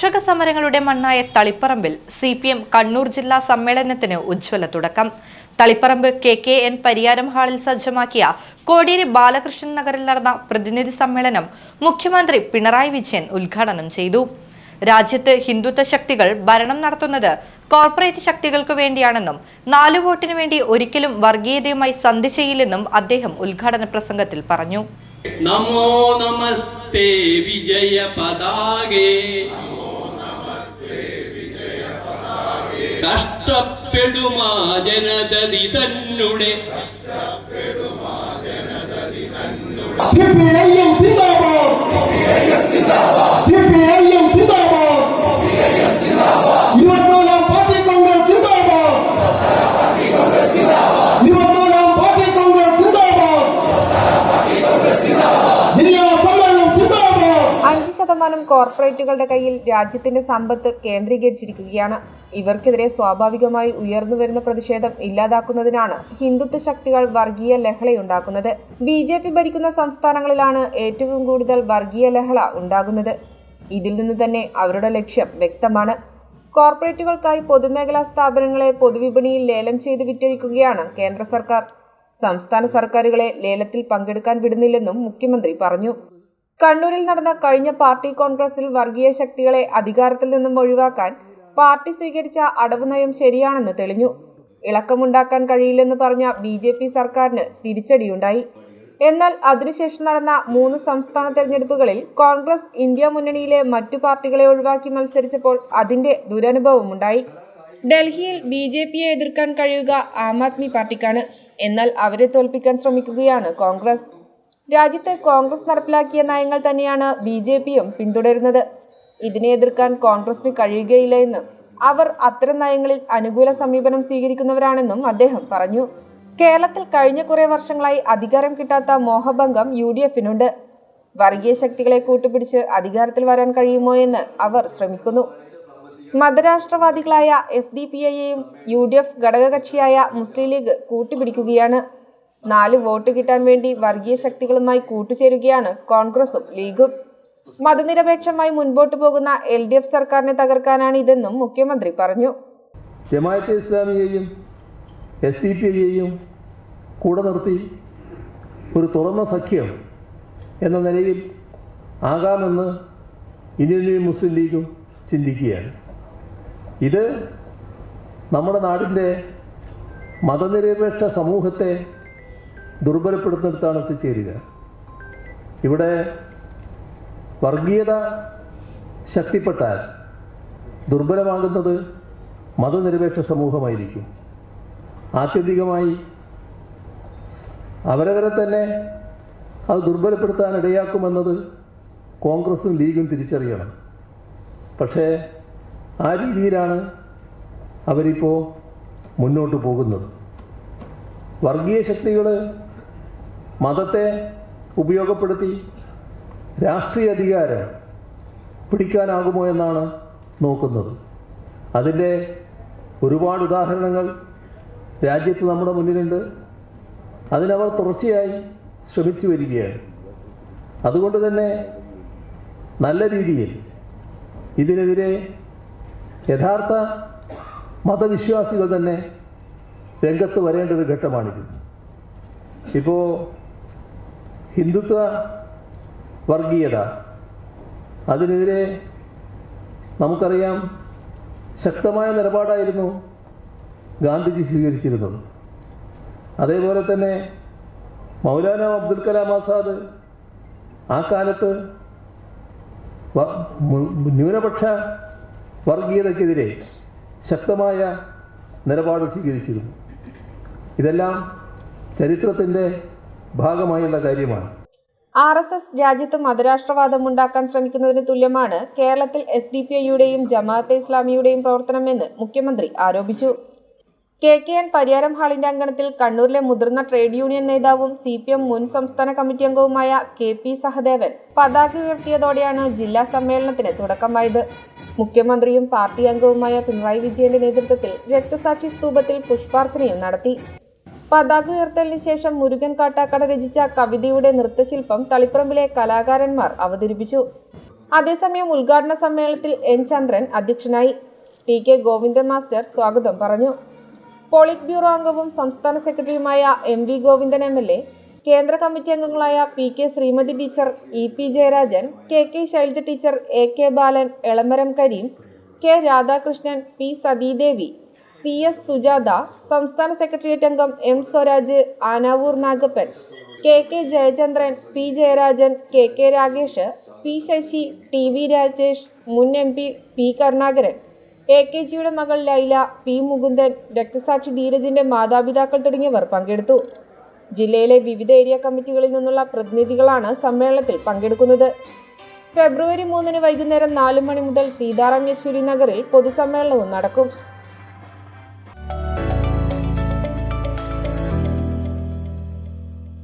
കർഷക സമരങ്ങളുടെ മണ്ണായ തളിപ്പറമ്പിൽ സി പി എം കണ്ണൂർ ജില്ലാ സമ്മേളനത്തിന് ഉജ്ജ്വല തുടക്കം. Taliparamba K K N Pariyaram ഹാളിൽ സജ്ജമാക്കിയ കോടിയേരി ബാലകൃഷ്ണൻ നഗറിൽ നടന്ന പ്രതിനിധി സമ്മേളനം മുഖ്യമന്ത്രി പിണറായി വിജയൻ ഉദ്ഘാടനം ചെയ്തു. രാജ്യത്ത് ഹിന്ദുത്വ ശക്തികൾ ഭരണം നടത്തുന്നത് കോർപ്പറേറ്റ് ശക്തികൾക്ക് വേണ്ടിയാണെന്നും നാലു വോട്ടിനു വേണ്ടി ഒരിക്കലും വർഗീയതയുമായി സന്ധി ചെയ്യില്ലെന്നും അദ്ദേഹം ഉദ്ഘാടന പ്രസംഗത്തിൽ പറഞ്ഞു. നമോ നമസ്തേ വിജയ പതാകേ കഷ്ടപ്പെടുമാ ജനതതി തന്നെ സിപിഐഎം സിന്ദാബാദ് കോർപ്പറേറ്റുകളുടെ കയ്യിൽ രാജ്യത്തിന്റെ സമ്പത്ത് കേന്ദ്രീകരിച്ചിരിക്കുകയാണ്. ഇവർക്കെതിരെ സ്വാഭാവികമായി ഉയർന്നു വരുന്ന പ്രതിഷേധം ഇല്ലാതാക്കുന്നതിനാണ് ഹിന്ദുത്വ ശക്തികൾ വർഗീയ ലഹളയുണ്ടാക്കുന്നത് ബി ജെ പി ഭരിക്കുന്ന സംസ്ഥാനങ്ങളിലാണ് ഏറ്റവും കൂടുതൽ വർഗീയ ലഹള ഉണ്ടാകുന്നത്. ഇതിൽ നിന്ന് തന്നെ അവരുടെ ലക്ഷ്യം വ്യക്തമാണ്. കോർപ്പറേറ്റുകൾക്കായി പൊതുമേഖലാ സ്ഥാപനങ്ങളെ പൊതുവിപണിയിൽ ലേലം ചെയ്ത് വിറ്റഴിക്കുകയാണ് കേന്ദ്ര സർക്കാർ. സംസ്ഥാന സർക്കാരുകളെ ലേലത്തിൽ പങ്കെടുക്കാൻ വിടുന്നില്ലെന്നും മുഖ്യമന്ത്രി പറഞ്ഞു. കണ്ണൂരിൽ നടന്ന കഴിഞ്ഞ പാർട്ടി കോൺഗ്രസിൽ വർഗീയ ശക്തികളെ അധികാരത്തിൽ നിന്നും ഒഴിവാക്കാൻ പാർട്ടി സ്വീകരിച്ച അടവ് നയം ശരിയാണെന്ന് തെളിഞ്ഞു. ഇളക്കമുണ്ടാക്കാൻ കഴിയില്ലെന്ന് പറഞ്ഞ ബി ജെ പി സർക്കാരിന് തിരിച്ചടിയുണ്ടായി. എന്നാൽ അതിനുശേഷം നടന്ന മൂന്ന് സംസ്ഥാന തെരഞ്ഞെടുപ്പുകളിൽ കോൺഗ്രസ് ഇന്ത്യ മുന്നണിയിലെ മറ്റു പാർട്ടികളെ ഒഴിവാക്കി മത്സരിച്ചപ്പോൾ അതിന്റെ ദുരനുഭവമുണ്ടായി. ഡൽഹിയിൽ ബി ജെ പിയെ എതിർക്കാൻ കഴിയുക ആം ആദ്മി പാർട്ടിക്കാണ്. എന്നാൽ അവരെ തോൽപ്പിക്കാൻ ശ്രമിക്കുകയാണ് കോൺഗ്രസ്. രാജ്യത്ത് കോൺഗ്രസ് നടപ്പിലാക്കിയ നയങ്ങൾ തന്നെയാണ് ബി ജെ പിയും പിന്തുടരുന്നത്. ഇതിനെ എതിർക്കാൻ കോൺഗ്രസിന് കഴിയുകയില്ല എന്നും അവർ അത്തരം നയങ്ങളിൽ അനുകൂല സമീപനം സ്വീകരിക്കുന്നവരാണെന്നും അദ്ദേഹം പറഞ്ഞു. കേരളത്തിൽ കഴിഞ്ഞ കുറേ വർഷങ്ങളായി അധികാരം കിട്ടാത്ത മോഹഭംഗം യു ഡി എഫിനുണ്ട്. വർഗീയ ശക്തികളെ കൂട്ടുപിടിച്ച് അധികാരത്തിൽ വരാൻ കഴിയുമോ എന്ന് അവർ ശ്രമിക്കുന്നു. മതരാഷ്ട്രവാദികളായ എസ് ഡി പി ഐയെയും യു ഡി എഫ് ഘടകകക്ഷിയായ മുസ്ലിം ലീഗ് കൂട്ടുപിടിക്കുകയാണ്. നാല് വോട്ട് കിട്ടാൻ വേണ്ടി വർഗീയ ശക്തികളുമായി കൂട്ടുചേരുകയാണ് കോൺഗ്രസും ലീഗും. മതനിരപേക്ഷമായി മുൻപോട്ട് പോകുന്ന എൽ ഡി എഫ് സർക്കാരിനെ തകർക്കാനാണ് ഇതെന്നും മുഖ്യമന്ത്രി പറഞ്ഞു. ജമായത്തെ ഇസ്ലാമിയെയും എസ് ഡി പി ഐയെയും കൂടെ നിർത്തി ഒരു തുറന്ന സഖ്യം എന്ന നിലയിൽ ആകാമെന്ന് ഇന്ത്യൻ മുസ്ലിം ലീഗും ചിന്തിക്കുകയാണ്. ഇത് നമ്മുടെ നാടിന്റെ മതനിരപേക്ഷ സമൂഹത്തെ ദുർബലപ്പെടുത്തിടത്താണ് എത്തിച്ചേരുക ഇവിടെ വർഗീയത ശക്തിപ്പെട്ടാൽ ദുർബലമാകുന്നത് മതനിരപേക്ഷ സമൂഹമായിരിക്കും. ആത്യന്തികമായി അവരവരെ തന്നെ അത് ദുർബലപ്പെടുത്താൻ ഇടയാക്കുമെന്നത് കോൺഗ്രസും ലീഗും തിരിച്ചറിയണം. പക്ഷേ ആ രീതിയിലാണ് അവരിപ്പോൾ മുന്നോട്ട് പോകുന്നത്. വർഗീയ ശക്തികൾ മതത്തെ ഉപയോഗപ്പെടുത്തി രാഷ്ട്രീയ അധികാരം പിടിക്കാനാകുമോ എന്നാണ് നോക്കുന്നത്. അതിന്റെ ഒരുപാട് ഉദാഹരണങ്ങൾ രാജ്യത്ത് നമ്മുടെ മുന്നിലുണ്ട്. അതിനവർ തുടർച്ചയായി ശ്രമിച്ചു വരികയാണ്. അതുകൊണ്ട് തന്നെ നല്ല രീതിയിൽ ഇതിനെതിരെ യഥാർത്ഥ മതവിശ്വാസികൾ തന്നെ രംഗത്ത് വരേണ്ട ഒരു ഘട്ടമാണിത്. ഇപ്പോൾ ഹിന്ദുത്വ വർഗീയത. അതിനെതിരെ നമുക്കറിയാം ശക്തമായ നിലപാടായിരുന്നു ഗാന്ധിജി സ്വീകരിച്ചിരുന്നത്. അതേപോലെ തന്നെ മൗലാന അബ്ദുൽ കലാം ആസാദ് ആ കാലത്ത് ന്യൂനപക്ഷ വർഗീയതയ്ക്കെതിരെ ശക്തമായ നിലപാട് സ്വീകരിച്ചിരുന്നു. ഇതെല്ലാം ചരിത്രത്തിന്റെ ഭാഗമായുള്ള കാര്യമാണ്. ആർ എസ് എസ് രാജ്യത്ത് മതരാഷ്ട്രവാദം ഉണ്ടാക്കാൻ ശ്രമിക്കുന്നതിന് തുല്യമാണ് കേരളത്തിൽ എസ് ഡി പി ഐയുടെയും ജമാഅത്തെ ഇസ്ലാമിയുടെയും പ്രവർത്തനമെന്ന് മുഖ്യമന്ത്രി ആരോപിച്ചു. കെ കെ എൻ പരിയാരം ഹാളിന്റെ അങ്കണത്തിൽ കണ്ണൂരിലെ മുതിർന്ന ട്രേഡ് യൂണിയൻ നേതാവും സി പി എം മുൻ സംസ്ഥാന കമ്മിറ്റി അംഗവുമായ കെ പി സഹദേവൻ പതാക ഉയർത്തിയതോടെയാണ് ജില്ലാ സമ്മേളനത്തിന് തുടക്കമായത്. മുഖ്യമന്ത്രിയും പാർട്ടി അംഗവുമായ പിണറായി വിജയന്റെ നേതൃത്വത്തിൽ രക്തസാക്ഷി സ്തൂപത്തിൽ പുഷ്പാർച്ചനയും നടത്തി. പതാക ഉയർത്തലിന് ശേഷം മുരുകൻ കാട്ടാക്കട രചിച്ച കവിതയുടെ നൃത്തശില്പം തളിപ്പറമ്പിലെ കലാകാരന്മാർ അവതരിപ്പിച്ചു. അതേസമയം ഉദ്ഘാടന സമ്മേളനത്തിൽ എൻ ചന്ദ്രൻ അധ്യക്ഷനായി ടി കെ ഗോവിന്ദൻ മാസ്റ്റർ സ്വാഗതം പറഞ്ഞു. പോളിറ്റ് ബ്യൂറോ അംഗവും സംസ്ഥാന സെക്രട്ടറിയുമായ M V Govindan M L A കേന്ദ്ര കമ്മിറ്റി അംഗങ്ങളായ P K Sreemathi teacher E P Jayarajan K K Shailaja teacher A K Balan Elamaram Kareem K Radhakrishnan P Sathidevi C S Sujatha സംസ്ഥാന secretariat അംഗം M Swaraj Anavoor Nagappan K K Jayachandran P Jayarajan K K Ragesh P Sasi T V Rajesh മുൻ M P P Karunakaran A K ജിയുടെ മകൾ Laila P Mukundan രക്തസാക്ഷി ധീരജിന്റെ മാതാപിതാക്കൾ തുടങ്ങിയവർ പങ്കെടുത്തു. ജില്ലയിലെ വിവിധ ഏരിയ കമ്മിറ്റികളിൽ നിന്നുള്ള പ്രതിനിധികളാണ് സമ്മേളനത്തിൽ പങ്കെടുക്കുന്നത്. ഫെബ്രുവരി മൂന്നിന് വൈകുന്നേരം നാല് മണി മുതൽ സീതാറാം യെച്ചൂരി നഗറിൽ പൊതുസമ്മേളനവും നടക്കും.